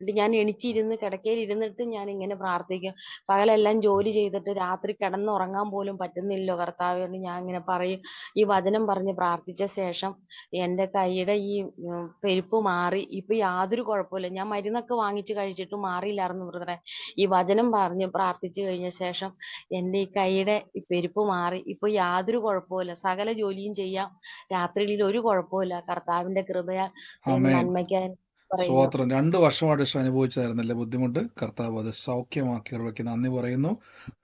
എന്നിട്ട് ഞാൻ എണിച്ചിരുന്ന് കിടക്കയിൽ ഇരുന്നിട്ട് ഞാൻ ഇങ്ങനെ പ്രാർത്ഥിക്കും. പകലെല്ലാം ജോലി ചെയ്തിട്ട് രാത്രി കിടന്നുറങ്ങാൻ പോലും പറ്റുന്നില്ലല്ലോ കർത്താവേ എന്ന് ഞാൻ ഇങ്ങനെ പറയും. ഈ വചനം പറഞ്ഞ് പ്രാർത്ഥിച്ച ശേഷം എന്റെ കൈയുടെ ഈ പെരുപ്പ് മാറി. ഇപ്പൊ യാതൊരു കുഴപ്പമില്ല ഞാൻ മരുന്നൊക്കെ വാങ്ങിച്ച് കഴിച്ചിട്ട് മാറിയില്ലായിരുന്നു ബ്രദറെ. ഈ വചനം പറഞ്ഞ് പ്രാർത്ഥിച്ചു കഴിഞ്ഞ ശേഷം എന്റെ ഈ കൈയുടെ ഈ പെരുപ്പ് മാറി. ഇപ്പൊ യാതൊരു കുഴപ്പമില്ല സകല ജോലിയും ചെയ്യാം. രാത്രിയിൽ ഒരു കുഴപ്പമില്ല കർത്താവിന്റെ കൃപയാൽ നന്മയ്ക്കായി സ്തോത്രം രണ്ട് വർഷമായിട്ട് സിസ്റ്റർ അനുഭവിച്ചതായിരുന്നല്ലേ ബുദ്ധിമുട്ട്? കർത്താവ് അത് സൗഖ്യമാക്കി ഉറവയ്ക്ക് നന്ദി പറയുന്നു.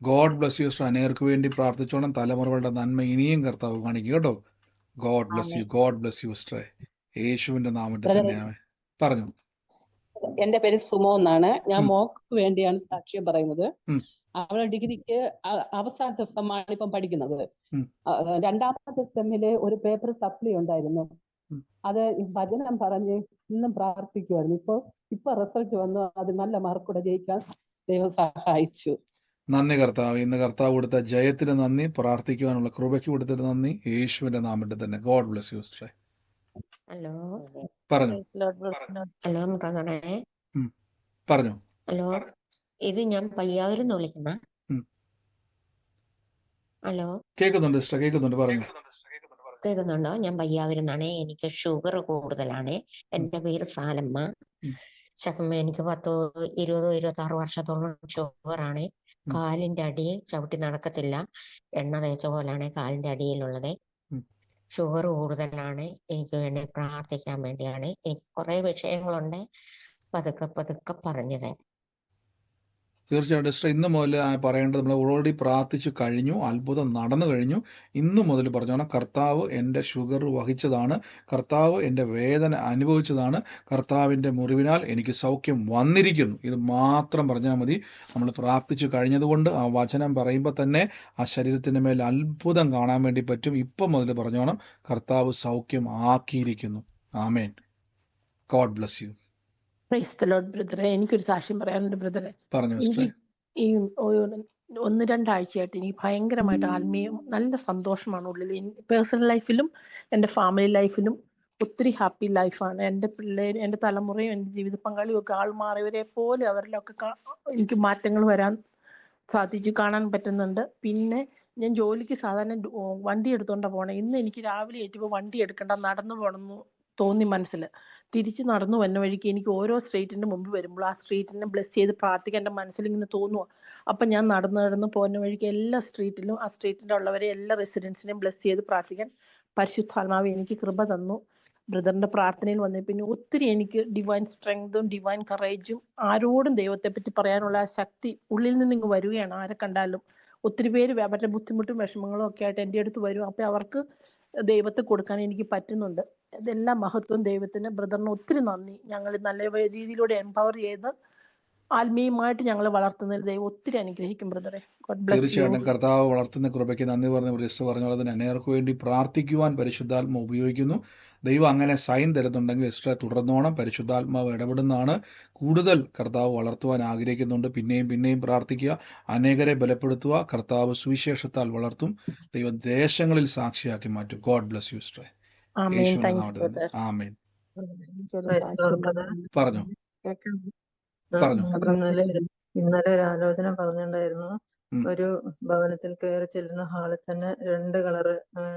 ഗോഡ് ബ്ലസ് യു സിസ്റ്റർ അനേർക്ക് വേണ്ടി പ്രാർത്ഥിച്ചോണം. തലമുറകളുടെ നന്മ ഇനിയും കർത്താവ് കാണിക്കും കേട്ടോ. God bless you God bless you സിസ്റ്ററെ യേശുവിന്റെ നാമത്തിൽ തന്നെയാണ് പറഞ്ഞു. എന്റെ പേര് സുമോ എന്നാണ്. ഞാൻ മോക്ക് വേണ്ടിയാണ് സാക്ഷ്യം പറയുന്നത്. അവളെ ഡിഗ്രിക്ക് അവസാനത്തെ സെമ്മാണ് ഇപ്പം പഠിക്കുന്നത്. രണ്ടാമത്തെ സെമ്മിൽ ഒരു പേപ്പർ സപ്ലി ഉണ്ടായിരുന്നു. അത് ഭജനം പറഞ്ഞ് ഇന്നും പ്രാർത്ഥിക്കുമായിരുന്നു ഇപ്പൊ ഇപ്പൊ റിസൾട്ട് വന്നു. അത് നല്ല മാർക്കൂടെ ജയിക്കാൻ ദൈവം സഹായിച്ചു. നന്ദി കർത്താവ്. ഇന്ന് കർത്താവ് കൊടുത്ത ജയത്തിന് നന്ദി. പ്രാർത്ഥിക്കുവാനുള്ള കൃപയ്ക്ക് കൊടുത്തിട്ട് നന്ദി. യേശുവിന്റെ നാമത്തിൽ തന്നെ. ഗോഡ് ബ്ലസ് യു സിസ്റ്ററെ ഹലോ പറഞ്ഞു. ഹലോ പറഞ്ഞു. ഹലോ ഇത് ഞാൻ പയ്യാവൂരിൽ നിന്ന് വിളിക്കുന്ന. ഹലോ കേൾക്കുന്നുണ്ട് സിസ്റ്റർ കേൾക്കുന്നുണ്ട്. പറഞ്ഞു. കേൾക്കുന്നുണ്ടോ ഞാൻ പയ്യാവരുന്നാണേ. എനിക്ക് ഷുഗർ കൂടുതലാണ്. എന്റെ പേര് സാലമ്മ. ചക്കമ്മ എനിക്ക് പത്തോ ഇരുപതോ ഇരുപത്തി ആറ് വർഷത്തോളം ഷുഗറാണ് കാലിന്റെ അടി ചവിട്ടി നടക്കത്തില്ല. എണ്ണ തേച്ച പോലാണ് കാലിന്റെ അടിയിലുള്ളത്. ഷുഗർ കൂടുതലാണ്. എനിക്ക് വേണ്ടി പ്രാർത്ഥിക്കാൻ വേണ്ടിയാണ്. എനിക്ക് കുറെ വിഷയങ്ങളുണ്ട്. പതുക്കെ പതുക്കെ പറഞ്ഞു തരാം തീർച്ചയായിട്ടും സിസ്റ്റർ ഇന്ന് മുതൽ പറയേണ്ടത് നമ്മൾ ഓൾറെഡി പ്രാർത്ഥിച്ചു കഴിഞ്ഞു അത്ഭുതം നടന്നു കഴിഞ്ഞു. ഇന്ന് മുതൽ പറഞ്ഞോണം കർത്താവ് എന്റെ ഷുഗർ വഹിച്ചതാണ് കർത്താവ് എന്റെ വേദന അനുഭവിച്ചതാണ് കർത്താവിന്റെ മുറിവിനാൽ എനിക്ക് സൗഖ്യം വന്നിരിക്കുന്നു. ഇത് മാത്രം പറഞ്ഞാൽ മതി. നമ്മൾ പ്രാർത്ഥിച്ചു കഴിഞ്ഞതുകൊണ്ട് ആ വചനം പറയുമ്പോൾ തന്നെ ആ ശരീരത്തിന്റെ മേൽ അത്ഭുതം കാണാൻ വേണ്ടി പറ്റും. ഇപ്പം മുതൽ പറഞ്ഞോണം കർത്താവ് സൗഖ്യം ആക്കിയിരിക്കുന്നു. ആമേൻ. ഗോഡ് ബ്ലസ് യു ലോർഡ് ബ്രദറെ എനിക്കൊരു സാക്ഷ്യം പറയാനുണ്ട് ബ്രദറെ പറഞ്ഞു ഈ ഒന്ന് രണ്ടാഴ്ചയായിട്ട് എനിക്ക് ഭയങ്കരമായിട്ട് ആത്മീയം നല്ല സന്തോഷമാണ് ഉള്ളിൽ. പേഴ്സണൽ ലൈഫിലും എന്റെ ഫാമിലി ലൈഫിലും ഒത്തിരി ഹാപ്പി ലൈഫാണ് എന്റെ പിള്ളേർ എന്റെ തലമുറയും എന്റെ ജീവിത പങ്കാളിയും ഒക്കെ ആൾ മാറിയവരെ പോലെ അവരിലൊക്കെ എനിക്ക് മാറ്റങ്ങൾ വരാൻ സാധിച്ചു കാണാൻ പറ്റുന്നുണ്ട്. പിന്നെ ഞാൻ ജോലിക്ക് സാധാരണ വണ്ടി എടുത്തോണ്ടാ പോണേ. ഇന്ന് എനിക്ക് രാവിലെ ഏറ്റവും വണ്ടി എടുക്കണ്ട നടന്നു പോകണമെന്ന് തോന്നി മനസ്സിൽ തിരിച്ച് നടന്നു വന്ന വഴിക്ക് എനിക്ക് ഓരോ സ്ട്രീറ്റിന്റെ മുമ്പ് വരുമ്പോൾ ആ സ്ട്രീറ്റിനെ ബ്ലെസ് ചെയ്ത് പ്രാർത്ഥിക്കാൻ എന്റെ മനസ്സിൽ ഇങ്ങനെ തോന്നുക അപ്പം ഞാൻ നടന്ന് നടന്ന് പോകുന്ന വഴിക്ക് എല്ലാ സ്ട്രീറ്റിലും ആ സ്ട്രീറ്റിന്റെ ഉള്ളവരെ എല്ലാ റെസിഡൻസിനെയും ബ്ലെസ് ചെയ്ത് പ്രാർത്ഥിക്കാൻ പരിശുദ്ധാത്മാവ് എനിക്ക് കൃപ തന്നു. ബ്രദറിന്റെ പ്രാർത്ഥനയിൽ വന്നേ. പിന്നെ ഒത്തിരി എനിക്ക് ഡിവൈൻ സ്ട്രെങ്തും ഡിവൈൻ കറേജും ആരോടും ദൈവത്തെ പറ്റി പറയാനുള്ള ആ ശക്തി ഉള്ളിൽ നിന്ന് ഇങ്ങ് വരികയാണ്. ആരെ കണ്ടാലും ഒത്തിരി പേര് അവരുടെ ബുദ്ധിമുട്ടും വിഷമങ്ങളും ഒക്കെ ആയിട്ട് എന്റെ അടുത്ത് വരും. അപ്പൊ അവർക്ക് ദൈവത്തെ കൊടുക്കാൻ എനിക്ക് പറ്റുന്നുണ്ട്. ഇതെല്ലാം മഹത്വം ദൈവത്തിന്. ബ്രദറിന് ഒത്തിരി നന്ദി. ഞങ്ങൾ നല്ല രീതിയിലൂടെ എംപവർ ചെയ്ത് ആത്മീയമായിട്ട് ഞങ്ങൾ വളർത്തുന്നതിൽ ദൈവം ഒത്തിരി അനുഗ്രഹിക്കും ബ്രദറെ. ഗോഡ് ബ്ലസ് യു തീർച്ചയായിട്ടും കർത്താവ് വളർത്തുന്ന കൃപയ്ക്ക് നന്ദി പറഞ്ഞ ബ്രിസ് പറഞ്ഞ പോലെ തന്നെ അനേർക്ക് വേണ്ടി പ്രാർത്ഥിക്കുവാൻ പരിശുദ്ധാത്മ ഉപയോഗിക്കുന്നു. ദൈവം അങ്ങനെ സൈൻ തരുന്നുണ്ടെങ്കിൽ ഇഷ്ട തുടർന്നോണം പരിശുദ്ധാത്മാവ് ഇടപെടുന്നതാണ്. കൂടുതൽ കർത്താവ് വളർത്തുവാൻ ആഗ്രഹിക്കുന്നുണ്ട്. പിന്നെയും പിന്നെയും പ്രാർത്ഥിക്കുക. അനേകരെ ബലപ്പെടുത്തുക. കർത്താവ് സുവിശേഷത്താൽ വളർത്തും. ദൈവം ദേശങ്ങളിൽ സാക്ഷിയാക്കി മാറ്റും. ഗോഡ് ബ്ലസ് യു സ്ട്രേ ആമേൻ. പറഞ്ഞു. ഇന്നലെ ഒരു- ഇന്നലെ ഒരു ആലോചന പറഞ്ഞിട്ടുണ്ടായിരുന്നു. ഒരു ഭവനത്തിൽ കയറി ചെല്ലുന്ന ഹാളിൽ തന്നെ രണ്ട് കളറ്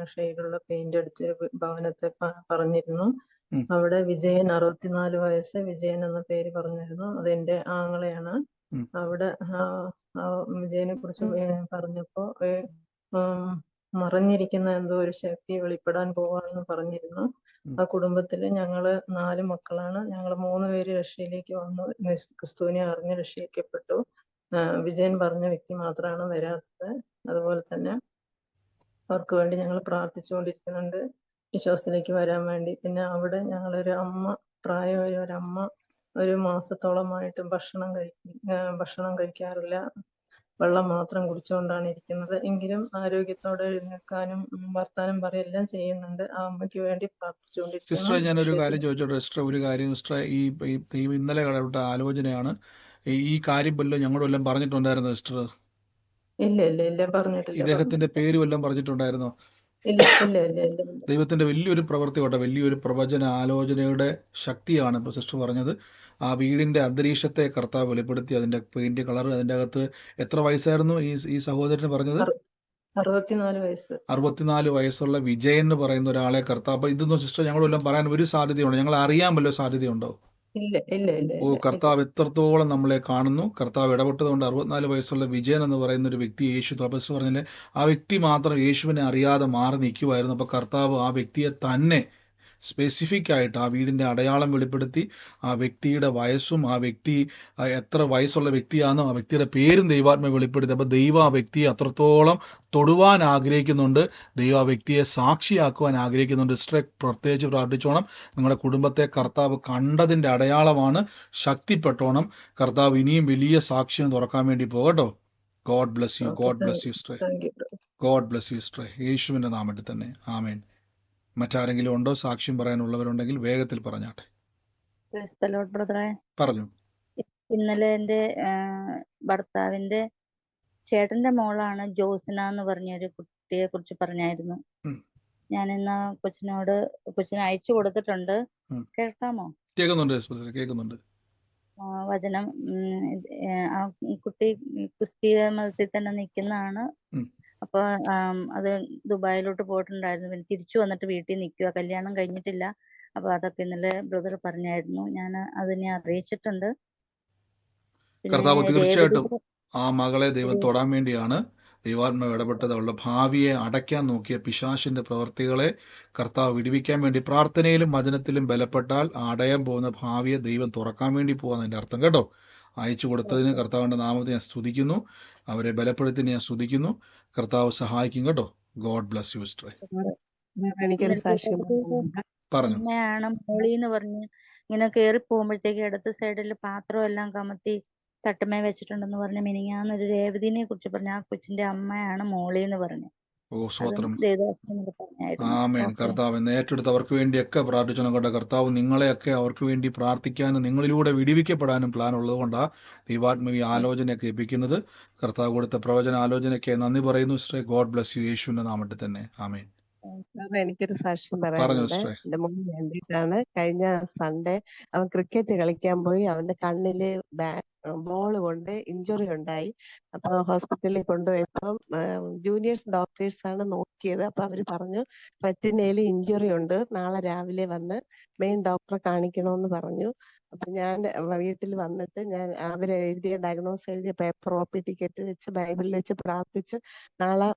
ഷെയ്ഡുള്ള പെയിന്റ് അടിച്ചൊരു ഭവനത്തെ പറഞ്ഞിരുന്നു. അവിടെ വിജയൻ അറുപത്തിനാല് വയസ്സ് വിജയൻ എന്ന പേര് പറഞ്ഞിരുന്നു. അതെന്റെ ആങ്ങളെയാണ്. അവിടെ ആ, ആ വിജയനെ കുറിച്ച് പറഞ്ഞപ്പോ മറഞ്ഞിരിക്കുന്ന എന്തോ ഒരു ശക്തി വെളിപ്പെടാൻ പോവാണെന്ന് പറഞ്ഞിരുന്നു. ആ കുടുംബത്തിൽ ഞങ്ങൾ നാല് മക്കളാണ്. ഞങ്ങൾ മൂന്ന് പേര് രക്ഷയിലേക്ക് വന്നു. ക്രിസ്തുവിനെ അറിഞ്ഞ് രക്ഷിക്കപ്പെട്ടു. വിജയൻ പറഞ്ഞ വ്യക്തി മാത്രമാണ് വരാത്തത്. അതുപോലെ തന്നെ അവർക്ക് വേണ്ടി ഞങ്ങൾ പ്രാർത്ഥിച്ചുകൊണ്ടിരിക്കുന്നുണ്ട്. വിശ്വാസത്തിലേക്ക് വരാൻ വേണ്ടി. പിന്നെ അവിടെ ഞങ്ങളൊരു അമ്മ പ്രായമായ ഒരു അമ്മ ഒരു മാസത്തോളമായിട്ട് ഭക്ഷണം കഴിക്കും ഭക്ഷണം കഴിക്കാറില്ല. വെള്ളം മാത്രം കുടിച്ചുകൊണ്ടാണ് ഇരിക്കുന്നത്. എങ്കിലും ആരോഗ്യത്തോടെ എഴുന്നേൽക്കാനും വർത്താനം പറയെല്ലാം ചെയ്യുന്നുണ്ട്. ആ അമ്മയ്ക്ക് വേണ്ടി പ്രാർത്ഥിച്ചുകൊണ്ടിരിക്കുന്നു. സിസ്റ്റർ ഞാനൊരു കാര്യം ചോദിച്ചോട്ടെ? സിസ്റ്റർ ഒരു കാര്യം സിസ്റ്റർ ഈ ഇന്നലെ കടവിട്ട ആലോചനയാണ്. ഈ ഈ കാര്യം വല്ലതും ഞങ്ങളോട് എല്ലാം പറഞ്ഞിട്ടുണ്ടായിരുന്നു സിസ്റ്റർ ഇല്ല ഇല്ല ഇല്ല പറഞ്ഞിട്ടില്ല. ഇദ്ദേഹത്തിന്റെ പേര് വല്ലതും പറഞ്ഞിട്ടുണ്ടായിരുന്നോ? ദൈവത്തിന്റെ വലിയൊരു പ്രവൃത്തി കൊണ്ട വലിയൊരു പ്രവചന ആലോചനയുടെ ശക്തിയാണ് ഇപ്പൊ സിസ്റ്റർ പറഞ്ഞത്. ആ വീടിന്റെ അന്തരീക്ഷത്തെ കർത്താവ് വെളിപ്പെടുത്തി അതിന്റെ പെയിന്റ് കളർ അതിന്റെ അകത്ത് എത്ര വയസ്സായിരുന്നു ഈ ഈ സഹോദരന് പറഞ്ഞത്? അറുപത്തിനാല് വയസ്സ്. അറുപത്തിനാല് വയസ്സുള്ള വിജയൻ എന്ന് പറയുന്ന ഒരാളെ കർത്താവ് ഇതൊന്നും സിസ്റ്റർ ഞങ്ങളെല്ലാം പറയാൻ ഒരു സാധ്യതയുണ്ടോ. ഞങ്ങൾ അറിയാൻ വല്ല സാധ്യതയുണ്ടോ? ഇല്ല ഇല്ല ഇല്ല ഓ ഇല്ല ഇല്ല. കർത്താവ് എത്രത്തോളം നമ്മളെ കാണുന്നു. കർത്താവ് ഇടപെട്ടതുകൊണ്ട് അറുപത്തിനാല് വയസ്സുള്ള വിജയൻ എന്ന് പറയുന്ന ഒരു വ്യക്തി യേശു തപസ് പറഞ്ഞില്ലേ ആ വ്യക്തി മാത്രം യേശുവിനെ അറിയാതെ മാറി നിൽക്കുമായിരുന്നു അപ്പൊ കർത്താവ് ആ വ്യക്തിയെ തന്നെ സ്പെസിഫിക് ആയിട്ട് ആ വീടിന്റെ അടയാളം വെളിപ്പെടുത്തി ആ വ്യക്തിയുടെ വയസ്സും ആ വ്യക്തി എത്ര വയസ്സുള്ള വ്യക്തിയാണെന്നും ആ വ്യക്തിയുടെ പേരും ദൈവാത്മ വെളിപ്പെടുത്തി. അപ്പൊ ദൈവം ആ വ്യക്തിയെ അത്രത്തോളം തൊടുവാൻ ആഗ്രഹിക്കുന്നുണ്ട്. ദൈവം ആ വ്യക്തിയെ സാക്ഷിയാക്കുവാൻ ആഗ്രഹിക്കുന്നുണ്ട്. സിസ്റ്ററെ പ്രത്യേകിച്ച് പ്രാർത്ഥിച്ചോണം. നിങ്ങളുടെ കുടുംബത്തെ കർത്താവ് കണ്ടതിന്റെ അടയാളമാണ് ശക്തിപ്പെട്ടോണം. കർത്താവ് ഇനിയും വലിയ സാക്ഷ്യം തുറക്കാൻ വേണ്ടി പോകട്ടോ God bless you God bless you sister God bless you sister യേശുവിന്റെ നാമത്തിൽ തന്നെ. ആമേൻ മറ്റാരെങ്കിലും ഉണ്ടോ സാക്ഷ്യം പറയാനുള്ളവരുണ്ടെങ്കിൽ വേഗത്തിൽ പറഞ്ഞാട്ടെ. പറഞ്ഞു. ഇന്നലെ എന്റെ ഭർത്താവിന്റെ ചേട്ടന്റെ മോളാണ് ജോസിന എന്ന് പറഞ്ഞ ഒരു കുട്ടിയെ കുറിച്ച് പറഞ്ഞായിരുന്നു. ഞാൻ ഇന്ന് കൊച്ചിനോട് കൊച്ചിന് അയച്ചു കൊടുത്തിട്ടുണ്ട്. കേൾക്കാമോ? കേൾക്കുന്നുണ്ട് കേൾക്കുന്നുണ്ട്. വചനം ആ കുട്ടി ക്രിസ്തീയ മതത്തിൽ തന്നെ നിൽക്കുന്നതാണ്. അപ്പൊ ആം, അത് ദുബായിലോട്ട് പോയിട്ടുണ്ടായിരുന്നു. പിന്നെ തിരിച്ചു വന്നിട്ട് വീട്ടിൽ നിൽക്കുക. കല്യാണം കഴിഞ്ഞിട്ടില്ല. അപ്പൊ അതൊക്കെ ഇന്നലെ ബ്രദർ പറഞ്ഞായിരുന്നു. ഞാൻ അതിനെ അറിയിച്ചിട്ടുണ്ട്. പിന്നെ കർത്താവ് തീർച്ചയായിട്ടും രേവതിയുടെ ആ മകളെ ദൈവം തൊടാൻ വേണ്ടിയാണ് ദൈവാത്മാവ് ഇടപെട്ടത്. അവളുടെ ഭാവിയെ അടയ്ക്കാൻ നോക്കിയ പിശാശിന്റെ പ്രവർത്തികളെ കർത്താവ് വിടുവിക്കാൻ വേണ്ടി പ്രാർത്ഥനയിലും വചനത്തിലും ബലപ്പെട്ടാൽ ആ അടയാൻ പോകുന്ന ഭാവിയെ ദൈവം തുറക്കാൻ വേണ്ടി പോകാൻ അതിന്റെ അർത്ഥം. കേട്ടോ? അയച്ചു കൊടുത്തതിന് കർത്താവിന്റെ നാമത്തെ ഞാൻ സ്തുതിക്കുന്നു. അവരെ ബലപ്പെടുത്തി ഞാൻ സ്തുതിക്കുന്നു. കർത്താവ് സഹായിക്കും കേട്ടോ. ഗോഡ് ബ്ലസ് യു സ്ട്രേ പറഞ്ഞു. അമ്മയാണ് മോളി എന്ന് പറഞ്ഞ് ഇങ്ങനെ കേറി പോകുമ്പോഴത്തേക്ക് ഇടത്ത് സൈഡിൽ പാത്രം എല്ലാം കമത്തി തട്ടുമേ വെച്ചിട്ടുണ്ടെന്ന് പറഞ്ഞ് മിനിങ്ങാന്നൊരു രേവതിനെ കുറിച്ച് പറഞ്ഞു ആ കൊച്ചിന്റെ അമ്മയാണ് മോളി എന്ന് പറഞ്ഞു. ഓ സ്വത്രം ആമേൻ. കർത്താവ് ഏറ്റെടുത്തവർക്ക് വേണ്ടിയൊക്കെ പ്രാർത്ഥിച്ചു കേട്ടോ കർത്താവ് നിങ്ങളെയൊക്കെ അവർക്ക് വേണ്ടി പ്രാർത്ഥിക്കാനും നിങ്ങളിലൂടെ വിടിവിക്കപ്പെടാനും പ്ലാൻ ഉള്ളതുകൊണ്ടാ ദൈവാത്മീയ ആലോചനയൊക്കെ ഏൽപ്പിക്കുന്നത്. കർത്താവ് കൊടുത്ത പ്രവചന ആലോചനയ്ക്ക് നന്ദി പറയുന്നു ശ്രീ ഗോഡ് ബ്ലസ് യു. യേശുവിന്റെ നാമത്തിൽ തന്നെ. ആമേൻ. എനിക്കൊരു സാക്ഷ്യം പറയാനുണ്ട് എന്റെ മോന് വേണ്ടിയിട്ടാണ് കഴിഞ്ഞ സൺഡേ അവൻ ക്രിക്കറ്റ് കളിക്കാൻ പോയി. അവന്റെ കണ്ണിൽ ബോൾ കൊണ്ട് ഇഞ്ചുറി ഉണ്ടായി. അപ്പൊ ഹോസ്പിറ്റലിൽ കൊണ്ടുപോയപ്പം ജൂനിയേഴ്സ് ഡോക്ടേഴ്സ് ആണ് നോക്കിയത്. അപ്പൊ അവർ പറഞ്ഞു റെറ്റിനയിൽ ഇഞ്ചുറി ഉണ്ട്. നാളെ രാവിലെ വന്ന് മെയിൻ ഡോക്ടറെ കാണിക്കണമെന്ന് പറഞ്ഞു. അപ്പൊ ഞാൻ വീട്ടിൽ വന്നിട്ട് ഞാൻ അവർ എഴുതിയ ഡയഗ്നോസ് എഴുതിയ പേപ്പർ ഒ പി ടിക്കറ്റ് വെച്ച് ബൈബിളിൽ വെച്ച് പ്രാർത്ഥിച്ച് നാളെ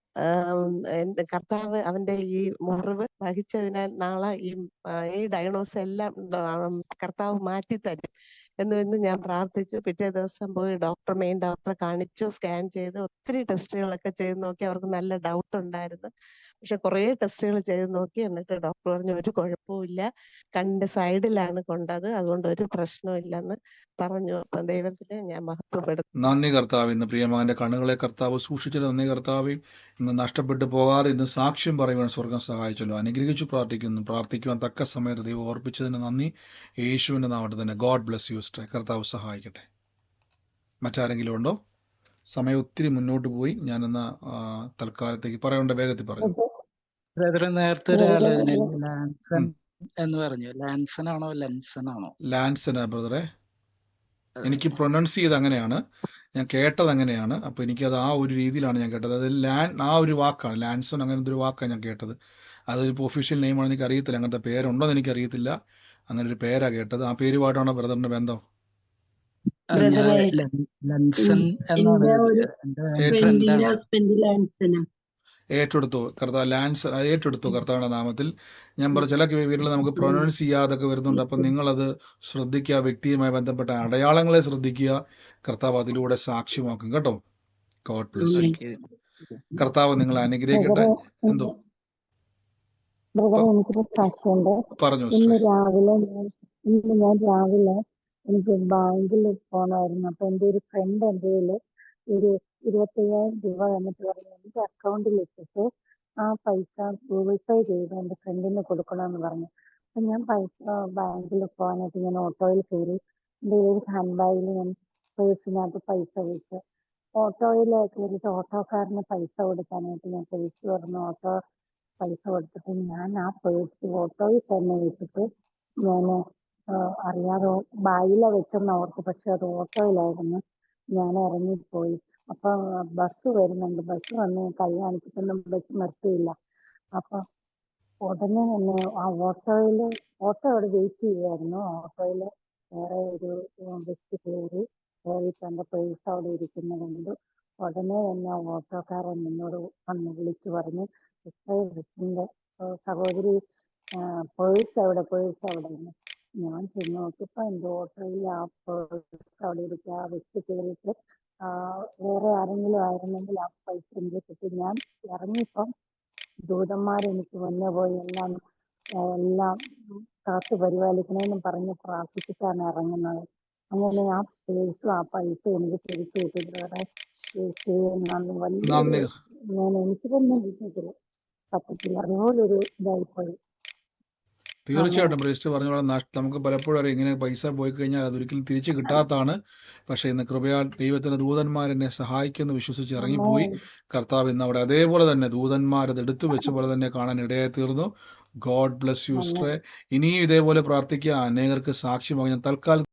കർത്താവ് അവന്റെ ഈ മുറിവ് വഹിച്ചതിനാൽ നാളെ ഈ ഈ ഡയഗ്നോസ് എല്ലാം കർത്താവ് മാറ്റി തരും എന്ന് എന്ന് ഞാൻ പ്രാർത്ഥിച്ചു. പിറ്റേ ദിവസം പോയി ഡോക്ടർ മെയിൻ ഡോക്ടറെ കാണിച്ചു സ്കാൻ ചെയ്ത്. ഒത്തിരി ടെസ്റ്റുകളൊക്കെ ചെയ്ത്. നോക്കി അവർക്ക് നല്ല ഡൗട്ട് ഉണ്ടായിരുന്നു. പക്ഷെ കുറേ ടെസ്റ്റുകൾ ചെയ്ത് നോക്കി എന്നിട്ട് ഡോക്ടർ പറഞ്ഞു ഒരു കുഴപ്പമില്ല കണ്ണിന്റെ സൈഡിലാണ് കൊണ്ടത്. അതുകൊണ്ട് ഒരു പ്രശ്നവും ഇല്ലെന്ന് പറഞ്ഞു. അപ്പൊ ദൈവത്തിന് ഞാൻ മഹത്വപ്പെടുത്തുന്നു. നന്ദി കർത്താവ്. ഇന്ന് പ്രിയമകന്റെ കണ്ണുകളെ കർത്താവ് സൂക്ഷിച്ചല്ലോ നന്ദി കർത്താവ്. ഇന്ന് നഷ്ടപ്പെട്ടു പോകാതെ ഇന്ന് സാക്ഷ്യം പറയുവാൻ സ്വർഗം സഹായിച്ചല്ലോ. അനുഗ്രഹിച്ചു പ്രാർത്ഥിക്കുന്നു. പ്രാർത്ഥിക്കുവാൻ തക്ക സമയത്ത് ദൈവം ഓർപ്പിച്ചതിന് നന്ദി. യേശുവിന്റെ നാമത്തിൽ തന്നെ ഗോഡ് ബ്ലസ് യു സ്റ്റേ കർത്താവ് സഹായിക്കട്ടെ. മറ്റാരെങ്കിലും ഉണ്ടോ? സമയം ഒത്തിരി മുന്നോട്ട് പോയി. ഞാനെന്ന തൽക്കാലത്തേക്ക് പറയേണ്ട വേഗത്തിൽ പറഞ്ഞു ബ്രദർ നേരത്തെ ഒരു ആലോചന ലാൻസൺ എന്ന് പറഞ്ഞു. ലാൻസൺ ആണോ ലെൻസൺ ആണോ ലാൻസൺ ബ്രദറെ. എനിക്ക് പ്രൊനൗൺസ് ചെയ്ത് അങ്ങനെയാണ്. ഞാൻ കേട്ടത് അങ്ങനെയാണ്. അപ്പൊ എനിക്കത് ആ ഒരു രീതിയിലാണ് ഞാൻ കേട്ടത്. അത് ലാൻ ആ ഒരു വാക്കാണ്. ലാൻസൺ അങ്ങനത്തെ ഒരു വാക്കാണ് ഞാൻ കേട്ടത്. അതൊരു ഒഫീഷ്യൽ നെയിം നെയിമാണ് എനിക്ക് അറിയത്തില്ല. അങ്ങനത്തെ പേരുണ്ടോ എന്ന് എനിക്ക് അറിയത്തില്ല. അങ്ങനെ ഒരു പേരാ കേട്ടത്. ആ പേരുമായിട്ടാണോ ബ്രദറിന്റെ ബന്ധം? ലെൻസൺ എന്നാണ് ഏറ്റെടുത്തു. കർത്താവ് ലാൻസ് ഏറ്റെടുത്തു കർത്താവിന്റെ നാമത്തിൽ. ഞാൻ പറഞ്ഞ ചില വീട്ടിൽ നമുക്ക് പ്രൊനൗൺസ് ചെയ്യാതൊക്കെ വരുന്നുണ്ട്. അപ്പം നിങ്ങളത് ശ്രദ്ധിക്കുക. വ്യക്തിയുമായി ബന്ധപ്പെട്ട അടയാളങ്ങളെ ശ്രദ്ധിക്കുക. കർത്താവ് അതിലൂടെ സാക്ഷ്യമാക്കും. കേട്ടോ? ഗോഡ് ബ്ലസ് കർത്താവ് നിങ്ങൾ അനുഗ്രഹിക്കട്ടെ. എന്തോ? പറഞ്ഞു ഇന്ന് രാവിലെ ഞാൻ ഇന്ന് ഞാൻ രാവിലെ എനിക്ക് ബാങ്കിൽ പോണായിരുന്നു അപ്പൊ എന്റെ ഒരു ഫ്രണ്ട് എന്റെ കയ്യിൽ ഒരു ഇരുപത്തയ്യായിരം രൂപ എന്നിട്ട് പറഞ്ഞു എന്റെ അക്കൗണ്ടിൽ ഇട്ടിട്ട് ആ പൈസ ഗൂഗിൾ പേ ചെയ്ത് എന്റെ ഫ്രണ്ടിന് കൊടുക്കണമെന്ന് പറഞ്ഞു. അപ്പൊ ഞാൻ പൈസ ബാങ്കിൽ പോകാനായിട്ട് ഞാൻ ഓട്ടോയിൽ കയറി. എന്റെ ഒരു ഹാൻഡ് ബാഗിൽ ഞാൻ പേഴ്സിനകത്ത് പൈസ വെച്ചു. ഓട്ടോയിൽ കയറിയിട്ട് ഓട്ടോക്കാരന് പൈസ കൊടുക്കാനായിട്ട് ഞാൻ പേഴ്സ് തുറന്ന് ഓട്ടോ പൈസ കൊടുത്തിട്ട് ഞാൻ ആ പേഴ്സ് ഓട്ടോയിൽ തന്നെ വെച്ചിട്ട് ഞാൻ അറിയാതെ ബാഗിലെ വെച്ചെന്ന് ഓർത്തു. പക്ഷെ അത് ഓട്ടോയിലായിരുന്നു ഞാൻ ഇറങ്ങിപ്പോയി. അപ്പൊ ബസ് വരുന്നുണ്ട്. ബസ് വന്ന് കൈ കാണിച്ചിട്ടൊന്നും ബസ് നിർത്തിയില്ല. അപ്പൊ ഉടനെ തന്നെ ആ ഓട്ടോയിൽ ഓട്ടോ അവിടെ വെയിറ്റ് ചെയ്യുമായിരുന്നു ഓട്ടോയിൽ വേറെ ഒരു വ്യക്തി കയറി കയറി തന്റെ പേഴ്സ് അവിടെ ഇരിക്കുന്നത് കണ്ടു. ഉടനെ തന്നെ ഓട്ടോക്കാരൻ എന്നോട് വന്ന് വിളിച്ചു പറഞ്ഞു ബസ്സിന്റെ സഹോദരി പേഴ്സ് എവിടെ? പേഴ്സ് എന്ന്. ഞാൻ ചെന്ന് നോക്കിയപ്പോ എന്റെ ഓട്ടോയിൽ ആ പേഴ്സ് അവിടെ ഇരിക്കുക ആ വ്യക്തി കയറിയിട്ട് ആരെങ്കിലും ആയിരുന്നെങ്കിൽ ആ പൈസ എനിക്ക് കിട്ടി ഞാൻ ഇറങ്ങിയപ്പം ദൂതന്മാരെനിക്ക് മുന്നേ പോയി എല്ലാം എല്ലാം കാത്തു പരിപാലിക്കണമെന്നും പറഞ്ഞ് പ്രാർത്ഥിച്ചിട്ടാണ് ഇറങ്ങുന്നത്. അങ്ങനെ ആ പേഴ്സും ആ പൈസ എനിക്ക് തിരിച്ചു കിട്ടി ബ്രദറെ യേശുവേ നന്ദി. വലിയ ഞാൻ എനിക്ക് തന്നെ കിട്ടിയിട്ടില്ല. സത്യത്തിൽ അതുപോലൊരു ഇതായിപ്പോയി. തീർച്ചയായിട്ടും പ്രീസ്റ്റ് പറഞ്ഞ പോലെ നമുക്ക് പലപ്പോഴും അറിയാം ഇങ്ങനെ പൈസ പോയി കഴിഞ്ഞാൽ അതൊരിക്കലും തിരിച്ചു കിട്ടാത്താണ്. പക്ഷെ ഇന്ന് കൃപയാൽ ദൈവത്തിന്റെ ദൂതന്മാർ എന്നെ സഹായിക്കുമെന്ന് വിശ്വസിച്ച് ഇറങ്ങിപ്പോയി. കർത്താവ് ഇന്ന് അവിടെ അതേപോലെ തന്നെ ദൂതന്മാർ അത് എടുത്തു വെച്ച പോലെ തന്നെ കാണാൻ ഇടയായി തീർന്നു. ഗോഡ് ബ്ലസ് യു ഇനിയും ഇതേപോലെ പ്രാർത്ഥിക്കുക. അനേകർക്ക് സാക്ഷ്യമാകും ഞാൻ തൽക്കാലം